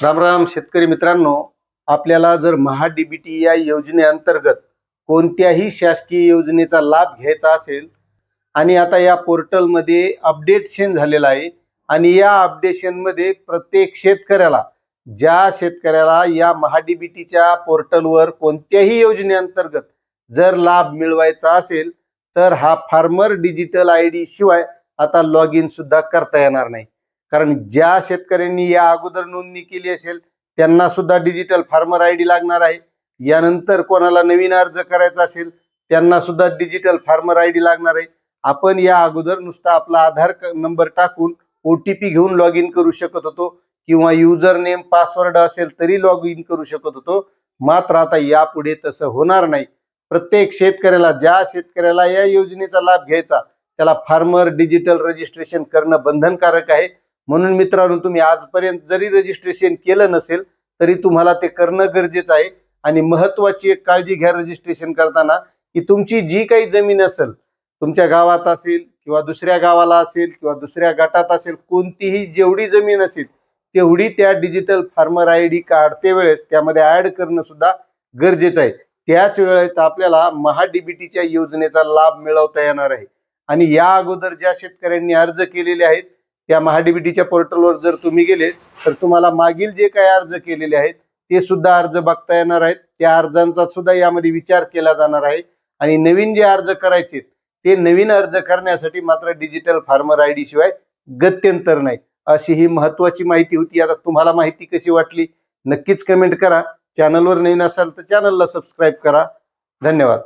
राम राम शेतकरी मित्रांनो आपल्याला जर महाडीबीटी या योजनेअंतर्गत कोणत्याही शासकीय योजनेचा लाभ घ्यायचा असेल आणि आता या पोर्टलमध्ये अपडेटशन झालेलं आहे आणि या अपडेशनमध्ये प्रत्येक शेतकऱ्याला ज्या शेतकऱ्याला या महाडीबीटीच्या पोर्टलवर कोणत्याही योजनेअंतर्गत जर लाभ मिळवायचा असेल तर हा फार्मर डिजिटल आय डी शिवाय आता लॉग इन सुद्धा करता येणार नाही. कारण ज्या शेतकऱ्यांनी या अगोदर नोंदणी केली असेल त्यांना सुद्धा डिजिटल फार्मर आय डी लागणार आहे. यानंतर कोणाला नवीन अर्ज करायचा असेल त्यांना सुद्धा डिजिटल फार्मर आय डी लागणार आहे. आपण या अगोदर नुसता आपला आधार नंबर टाकून ओ टी पी घेऊन लॉग इन करू शकत होतो किंवा युजर नेम पासवर्ड असेल तरी लॉग इन करू शकत होतो. मात्र आता यापुढे तसं होणार नाही. प्रत्येक शेतकऱ्याला ज्या शेतकऱ्याला या योजनेचा लाभ घ्यायचा त्याला फार्मर डिजिटल रजिस्ट्रेशन करणं बंधनकारक आहे. म्हणून मित्रांनो तुम्ही आजपर्यंत जरी रजिस्ट्रेशन केलं नसेल तरी तुम्हाला ते करणं गरजेचं आहे. आणि महत्वाची एक काळजी घ्या रजिस्ट्रेशन करताना की तुमची जी काही जमीन असेल तुमच्या गावात असेल किंवा दुसऱ्या गावाला असेल किंवा दुसऱ्या गटात असेल कोणतीही जेवढी जमीन असेल तेवढी त्या डिजिटल फार्मर आय डी काढते वेळेस त्यामध्ये ऍड करणं सुद्धा गरजेचं आहे. त्याच वेळेत आपल्याला महाडीबीटीच्या योजनेचा लाभ मिळवता येणार आहे. आणि या अगोदर ज्या शेतकऱ्यांनी अर्ज केलेले आहेत त्या महाडीबीटीच्या पोर्टलवर जर तुम्ही गेले तर तुम्हाला मागील जे काही अर्ज केलेले आहेत ते सुद्धा अर्ज बघता येणार आहेत. त्या अर्जांचा सुद्धा यामध्ये विचार केला जाणार आहे. आणि नवीन जे अर्ज करायचे ते नवीन अर्ज करण्यासाठी मात्र डिजिटल फार्मर आय डी शिवाय गत्यंतर नाही. अशी ही महत्वाची माहिती होती. आता तुम्हाला माहिती कशी वाटली नक्कीच कमेंट करा. चॅनलवर नवीन असाल तर चॅनलला सबस्क्राईब करा. धन्यवाद.